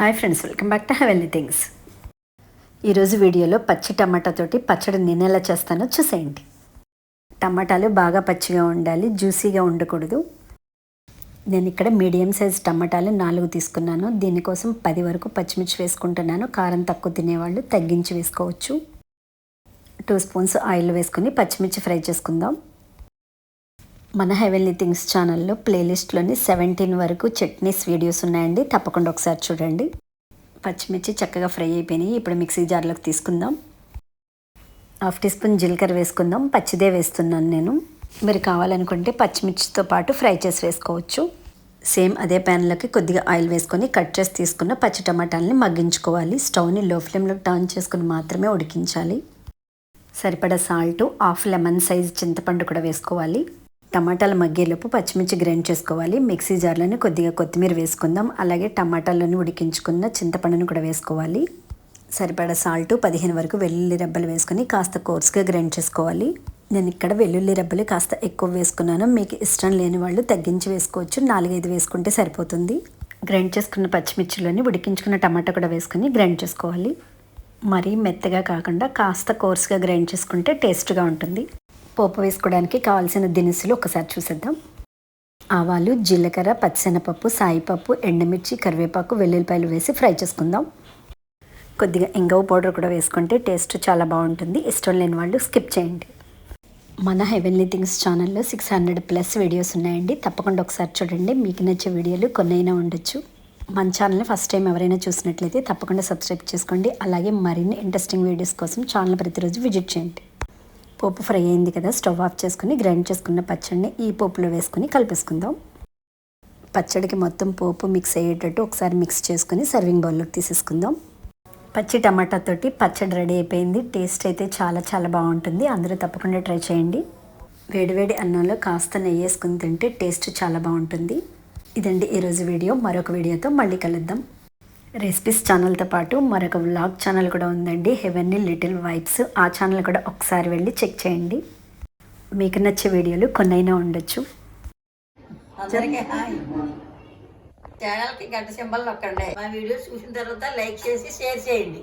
Hi friends welcome back to heavenly things. ఈరోజు వీడియోలో పచ్చి టమాటాతోటి పచ్చడి నేను ఎలా చేస్తానో చూసేయండి. టమాటాలు బాగా పచ్చిగా ఉండాలి జ్యూసీగా ఉండకూడదు. నేను ఇక్కడ మీడియం సైజ్ టమాటాలు నాలుగు తీసుకున్నాను. దీనికోసం పది వరకు పచ్చిమిర్చి వేసుకుంటున్నాను. కారం తక్కువ తినేవాళ్ళు తగ్గించి వేసుకోవచ్చు. టూ స్పూన్స్ ఆయిల్ వేసుకుని పచ్చిమిర్చి ఫ్రై చేసుకుందాం. మన హెవెన్లీ థింగ్స్ ఛానల్లో ప్లేలిస్ట్లోని సెవెంటీన్ వరకు చట్నీస్ వీడియోస్ ఉన్నాయండి. తప్పకుండా ఒకసారి చూడండి. పచ్చిమిర్చి చక్కగా ఫ్రై అయిపోయినాయి. ఇప్పుడు మిక్సీ జార్లోకి తీసుకుందాం. హాఫ్ టీ స్పూన్ జీలకర్ర వేసుకుందాం. పచ్చిదే వేస్తున్నాను నేను. మీరు కావాలనుకుంటే పచ్చిమిర్చితో పాటు ఫ్రై చేసి వేసుకోవచ్చు. సేమ్ అదే ప్యాన్లోకి కొద్దిగా ఆయిల్ వేసుకొని కట్ చేసి తీసుకున్న పచ్చి టమాటాలని మగ్గించుకోవాలి. స్టవ్ని లో ఫ్లేమ్లో టర్న్ చేసుకుని మాత్రమే ఉడికించాలి. సరిపడా సాల్ట్ హాఫ్ లెమన్ సైజ్ చింతపండు కూడా వేసుకోవాలి. టమాటాలు మగ్గేలోపు పచ్చిమిర్చి గ్రైండ్ చేసుకోవాలి. మిక్సీ జార్లోనే కొద్దిగా కొత్తిమీర వేసుకుందాం. అలాగే టమాటాలను ఉడికించుకున్న చింతపండును కూడా వేసుకోవాలి. సరిపడా సాల్ట్ పదిహేను వరకు వెల్లుల్లి రెబ్బలు వేసుకొని కాస్త కోర్స్గా గ్రైండ్ చేసుకోవాలి. నేను ఇక్కడ వెల్లుల్లి రెబ్బలు కాస్త ఎక్కువ వేసుకున్నాను. మీకు ఇష్టం లేని వాళ్ళు తగ్గించి వేసుకోవచ్చు. నాలుగైదు వేసుకుంటే సరిపోతుంది. గ్రైండ్ చేసుకున్న పచ్చిమిర్చిలోని ఉడికించుకున్న టమాటా కూడా వేసుకొని గ్రైండ్ చేసుకోవాలి. మరీ మెత్తగా కాకుండా కాస్త కోర్స్గా గ్రైండ్ చేసుకుంటే టేస్ట్గా ఉంటుంది. పోపు వేసుకోవడానికి కావాల్సిన దినుసులు ఒకసారి చూసేద్దాం. ఆవాలు జీలకర్ర పచ్చిశనపప్పు సాయిపప్పు ఎండుమిర్చి కరివేపాకు వెల్లుల్లిపాయలు వేసి ఫ్రై చేసుకుందాం. కొద్దిగా ఇంగవ పౌడర్ కూడా వేసుకుంటే టేస్ట్ చాలా బాగుంటుంది. ఇష్టం లేని వాళ్ళు స్కిప్ చేయండి. మన హెవెన్లీ థింగ్స్ ఛానల్లో సిక్స్ హండ్రెడ్ ప్లస్ వీడియోస్ ఉన్నాయండి. తప్పకుండా ఒకసారి చూడండి. మీకు నచ్చే వీడియోలు కొన్నైనా ఉండొచ్చు. మన ఛానల్ని ఫస్ట్ టైం ఎవరైనా చూసినట్లయితే తప్పకుండా సబ్స్క్రైబ్ చేసుకోండి. అలాగే మరిన్ని ఇంట్రెస్టింగ్ వీడియోస్ కోసం ఛానల్ ప్రతిరోజు విజిట్ చేయండి. పోపు ఫ్రై అయింది కదా స్టవ్ ఆఫ్ చేసుకుని గ్రైండ్ చేసుకున్న పచ్చడిని ఈ పోపులో వేసుకుని కలిపేసుకుందాం. పచ్చడికి మొత్తం పోపు మిక్స్ అయ్యేటట్టు ఒకసారి మిక్స్ చేసుకుని సర్వింగ్ బౌల్లోకి తీసేసుకుందాం. పచ్చి టమాటాతోటి పచ్చడి రెడీ అయిపోయింది. టేస్ట్ అయితే చాలా చాలా బాగుంటుంది. అందరూ తప్పకుండా ట్రై చేయండి. వేడివేడి అన్నంలో కాస్త నెయ్యి వేసుకుని తింటే టేస్ట్ చాలా బాగుంటుంది. ఇదండి ఈరోజు వీడియో. మరొక వీడియోతో మళ్ళీ కలుద్దాం. రెసిపీస్ ఛానల్తో పాటు మరొక వ్లాగ్ ఛానల్ కూడా ఉందండి హెవెన్నీ లిటిల్ వైబ్స్. ఆ ఛానల్ కూడా ఒకసారి వెళ్ళి చెక్ చేయండి. మీకు నచ్చే వీడియోలు కొన్నైనా ఉండొచ్చు. హాయ్. ఛానల్కి గంట సింబల్ నొక్కండి. మా వీడియో చూసిన తర్వాత లైక్ చేసి షేర్ చేయండి.